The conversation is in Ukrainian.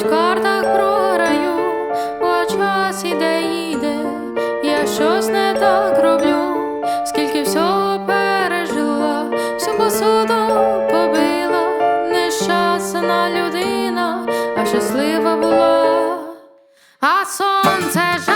в картах програю, бо час іде, іде, я щось не так роблю, скільки всього пережила, всю посуду побила, нещасна людина, а щаслива була, а сонце